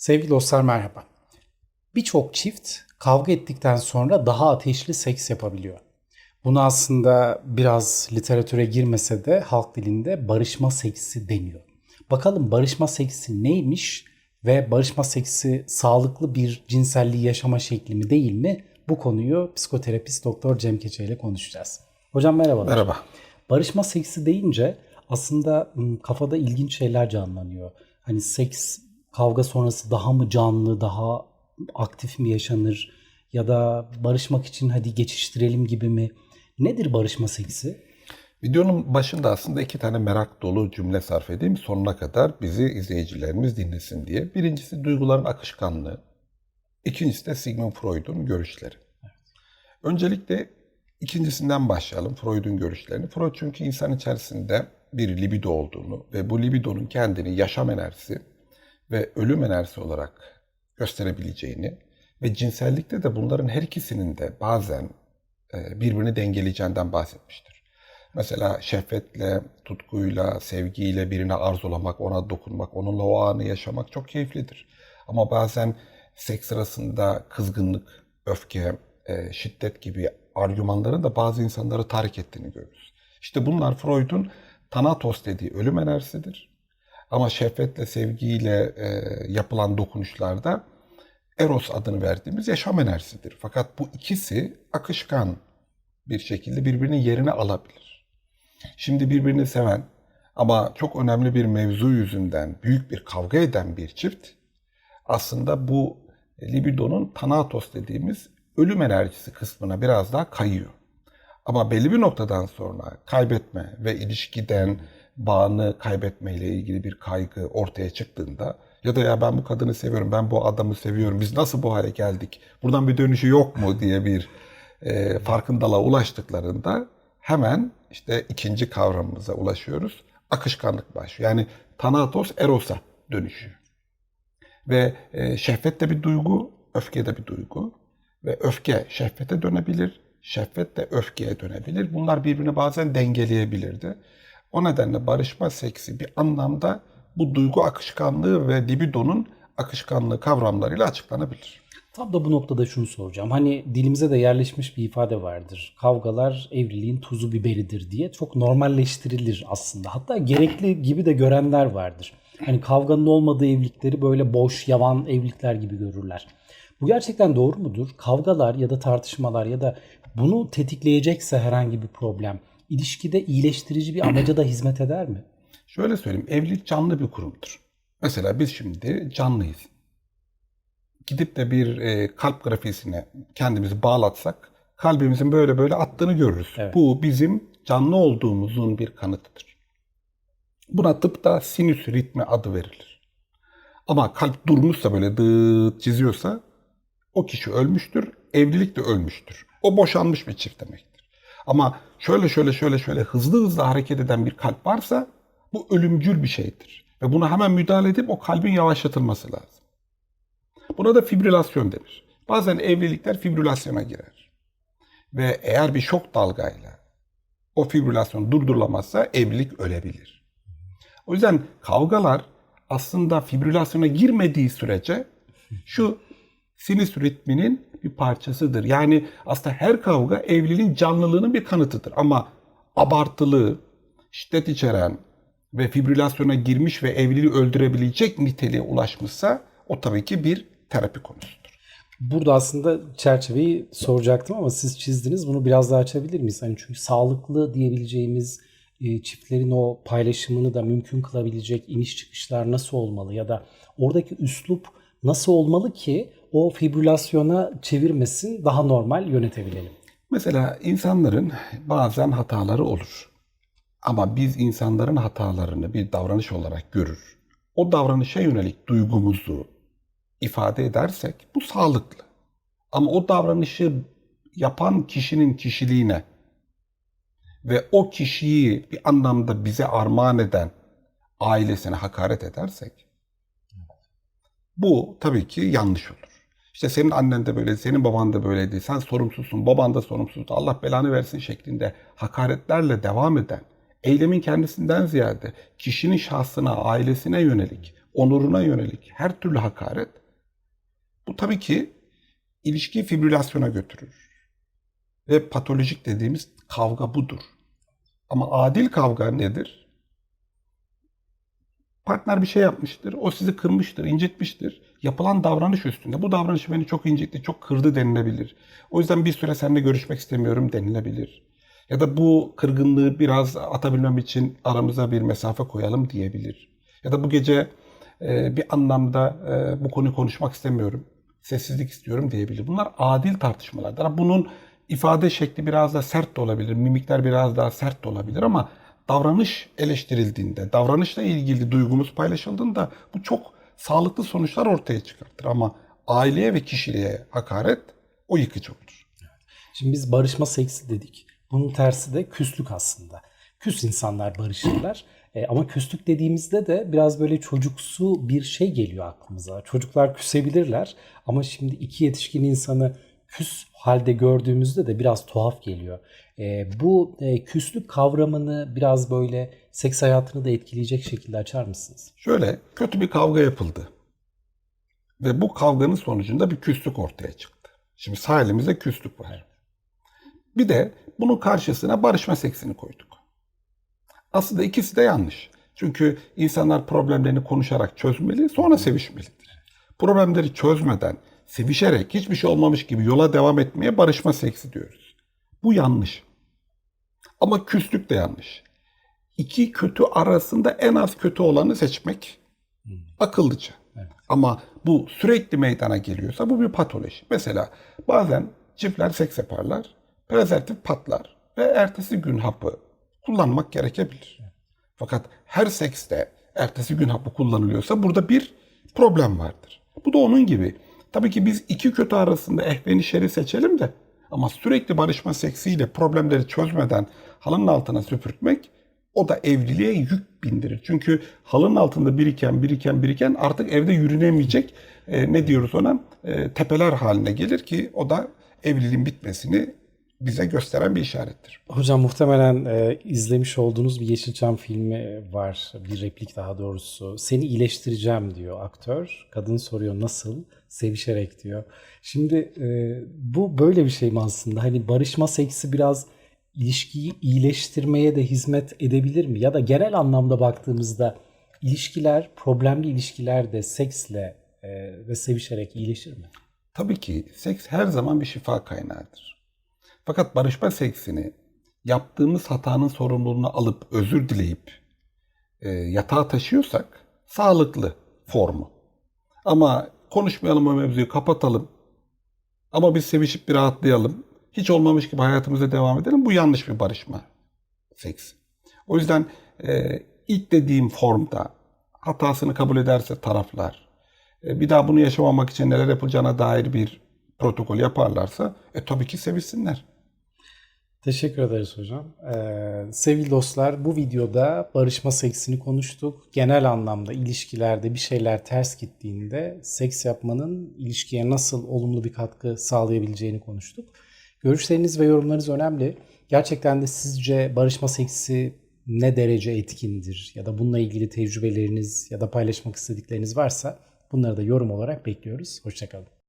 Sevgili dostlar merhaba. Birçok çift kavga ettikten sonra daha ateşli seks yapabiliyor. Bunu aslında biraz literatüre girmese de halk dilinde barışma seksi deniyor. Bakalım barışma seksi neymiş ve barışma seksi sağlıklı bir cinselliği yaşama şekli mi değil mi? Bu konuyu psikoterapist doktor Cem Keçe ile konuşacağız. Hocam merhabalar. Merhaba. Barışma seksi deyince aslında kafada ilginç şeyler canlanıyor. Hani seks kavga sonrası daha mı canlı, daha aktif mi yaşanır ya da barışmak için hadi geçiştirelim gibi mi? Nedir barışma seksi? Videonun başında aslında iki tane merak dolu cümle sarf edeyim sonuna kadar bizi izleyicilerimiz dinlesin diye. Birincisi duyguların akışkanlığı. İkincisi de Sigmund Freud'un görüşleri. Öncelikle ikincisinden başlayalım Freud'un görüşlerini. Freud çünkü insan içerisinde bir libido olduğunu ve bu libidonun kendini yaşam enerjisi ve ölüm enerjisi olarak gösterebileceğini ve cinsellikte de bunların her ikisinin de bazen e, birbirini dengeleyeceğinden bahsetmiştir. Mesela şehvetle, tutkuyla, sevgiyle birine arzulamak, ona dokunmak, onunla o anı yaşamak çok keyiflidir. Ama bazen seks sırasında kızgınlık, öfke, e, şiddet gibi argümanların da bazı insanları tahrik ettiğini görürüz. İşte bunlar Freud'un Thanatos dediği ölüm enerjisidir. Ama şehvetle, sevgiyle e, yapılan dokunuşlarda Eros adını verdiğimiz yaşam enerjisidir. Fakat bu ikisi akışkan bir şekilde birbirinin yerini alabilir. Şimdi birbirini seven ama çok önemli bir mevzu yüzünden büyük bir kavga eden bir çift aslında bu libidonun Thanatos dediğimiz ölüm enerjisi kısmına biraz daha kayıyor. Ama belli bir noktadan sonra kaybetme ve ilişkiden bağını kaybetmeyle ilgili bir kaygı ortaya çıktığında ya da ya ben bu kadını seviyorum, ben bu adamı seviyorum, biz nasıl bu hale geldik, buradan bir dönüşü yok mu diye bir e, farkındalığa ulaştıklarında hemen işte ikinci kavramımıza ulaşıyoruz. Akışkanlık başlıyor. Yani Thanatos Eros'a dönüşüyor. Ve e, şehvet de bir duygu, öfke de bir duygu. Ve öfke şehvete dönebilir, şehvet de öfkeye dönebilir. Bunlar birbirini bazen dengeleyebilirdi. O nedenle barışma seksi bir anlamda bu duygu akışkanlığı ve libidonun akışkanlığı kavramlarıyla açıklanabilir. Tam da bu noktada şunu soracağım. Hani dilimize de yerleşmiş bir ifade vardır. Kavgalar evliliğin tuzu biberidir diye çok normalleştirilir aslında. Hatta gerekli gibi de görenler vardır. Hani kavganın olmadığı evlilikleri böyle boş, yavan evlilikler gibi görürler. Bu gerçekten doğru mudur? Kavgalar ya da tartışmalar ya da bunu tetikleyecekse herhangi bir problem ilişkide iyileştirici bir amaca da hizmet eder mi? Şöyle söyleyeyim, evlilik canlı bir kurumdur. Mesela biz şimdi canlıyız. Gidip de bir e, kalp grafisine kendimizi bağlatsak kalbimizin böyle böyle attığını görürüz. Evet. Bu bizim canlı olduğumuzun bir kanıtıdır. Buna tıpta sinüs ritmi adı verilir. Ama kalp durmuşsa böyle dıt çiziyorsa o kişi ölmüştür, evlilik de ölmüştür. O boşanmış bir çift demektir. Ama şöyle şöyle şöyle şöyle hızlı hızlı hareket eden bir kalp varsa bu ölümcül bir şeydir. Ve buna hemen müdahale edip o kalbin yavaşlatılması lazım. Buna da fibrilasyon denir. Bazen evlilikler fibrilasyona girer. Ve eğer bir şok dalgayla o fibrilasyon durdurulamazsa evlilik ölebilir. O yüzden kavgalar aslında fibrilasyona girmediği sürece şu sinüs ritminin bir parçasıdır. Yani aslında her kavga evliliğin canlılığının bir kanıtıdır. Ama abartılı, şiddet içeren ve fibrilasyona girmiş ve evliliği öldürebilecek niteliğe ulaşmışsa o tabii ki bir terapi konusudur. Burada aslında çerçeveyi soracaktım ama siz çizdiniz. Bunu biraz daha açabilir miyiz? Hani çünkü sağlıklı diyebileceğimiz e, çiftlerin o paylaşımını da mümkün kılabilecek iniş çıkışlar nasıl olmalı ya da oradaki üslup nasıl olmalı ki o fibrilasyona çevirmesin daha normal yönetebilelim. Mesela insanların bazen hataları olur. Ama biz insanların hatalarını bir davranış olarak görür. O davranışa yönelik duygumuzu ifade edersek bu sağlıklı. Ama o davranışı yapan kişinin kişiliğine ve o kişiyi bir anlamda bize armağan eden ailesine hakaret edersek bu tabii ki yanlış olur. İşte senin annen de böyle, senin baban da böyleydi, sen sorumsuzsun, baban da sorumsuzdu, Allah belanı versin şeklinde hakaretlerle devam eden, eylemin kendisinden ziyade kişinin şahsına, ailesine yönelik onuruna yönelik her türlü hakaret bu tabii ki ilişkiyi fibrilasyona götürür. Ve patolojik dediğimiz kavga budur. Ama adil kavga nedir? Partner bir şey yapmıştır, o sizi kırmıştır, incitmiştir. Yapılan davranış üstünde, bu davranış beni çok incitti, çok kırdı denilebilir. O yüzden bir süre seninle görüşmek istemiyorum denilebilir. Ya da bu kırgınlığı biraz atabilmem için aramıza bir mesafe koyalım diyebilir. Ya da bu gece e, bir anlamda e, bu konuyu konuşmak istemiyorum, sessizlik istiyorum diyebilir. Bunlar adil tartışmalardır. Bunun ifade şekli biraz daha sert de olabilir, mimikler biraz daha sert de olabilir ama davranış eleştirildiğinde, davranışla ilgili duygumuz paylaşıldığında bu çok sağlıklı sonuçlar ortaya çıkartır. Ama aileye ve kişiliğe hakaret o yıkıcı olur. Şimdi biz barışma seksi dedik. Bunun tersi de küslük aslında. Küs insanlar barışırlar. E, ama küslük dediğimizde de biraz böyle çocuksu bir şey geliyor aklımıza. Çocuklar küsebilirler ama şimdi iki yetişkin insanı küs halde gördüğümüzde de biraz tuhaf geliyor. E, bu e, küslük kavramını biraz böyle seks hayatını da etkileyecek şekilde açar mısınız? Şöyle kötü bir kavga yapıldı. Ve bu kavganın sonucunda bir küslük ortaya çıktı. Şimdi sağ elimizde küslük var. Bir de bunun karşısına barışma seksini koyduk. Aslında ikisi de yanlış. Çünkü insanlar problemlerini konuşarak çözmeli, sonra sevişmelidir. Problemleri çözmeden, sevişerek, hiçbir şey olmamış gibi yola devam etmeye barışma seksi diyoruz. Bu yanlış. Ama küslük de yanlış. İki kötü arasında en az kötü olanı seçmek akıllıca. Ama bu sürekli meydana geliyorsa bu bir patoloji. Mesela bazen çiftler seks yaparlar, prezervatif patlar ve ertesi gün hapı kullanmak gerekebilir. Fakat her sekste ertesi gün hapı kullanılıyorsa burada bir problem vardır. Bu da onun gibi. Tabii ki biz iki kötü arasında ehveni şeri seçelim de ama sürekli barışma seksiyle problemleri çözmeden halının altına süpürtmek o da evliliğe yük bindirir. Çünkü halının altında biriken biriken biriken artık evde yürünemeyecek e, ne diyoruz ona E, tepeler haline gelir ki o da evliliğin bitmesini bize gösteren bir işarettir. Hocam muhtemelen e, izlemiş olduğunuz bir Yeşilçam filmi var. Bir replik daha doğrusu. Seni iyileştireceğim diyor aktör. Kadın soruyor nasıl? Sevişerek diyor. Şimdi e, bu böyle bir şey mi aslında? Hani barışma seksi biraz ilişkiyi iyileştirmeye de hizmet edebilir mi? Ya da genel anlamda baktığımızda ilişkiler, problemli ilişkiler de seksle e, ve sevişerek iyileşir mi? Tabii ki seks her zaman bir şifa kaynağıdır. Fakat barışma seksini yaptığımız hatanın sorumluluğunu alıp özür dileyip e, yatağa taşıyorsak sağlıklı formu. Ama konuşmayalım o mevzuyu kapatalım. Ama biz sevişip bir rahatlayalım. Hiç olmamış gibi hayatımıza devam edelim. Bu yanlış bir barışma seks. O yüzden e, ilk dediğim formda hatasını kabul ederse taraflar, e, bir daha bunu yaşamamak için neler yapılacağına dair bir protokol yaparlarsa e, tabii ki sevişsinler. Teşekkür ederiz hocam. Ee, sevgili dostlar bu videoda barışma seksini konuştuk. Genel anlamda ilişkilerde bir şeyler ters gittiğinde seks yapmanın ilişkiye nasıl olumlu bir katkı sağlayabileceğini konuştuk. Görüşleriniz ve yorumlarınız önemli. Gerçekten de sizce barışma seksi ne derece etkindir ya da bununla ilgili tecrübeleriniz ya da paylaşmak istedikleriniz varsa bunları da yorum olarak bekliyoruz. Hoşçakalın.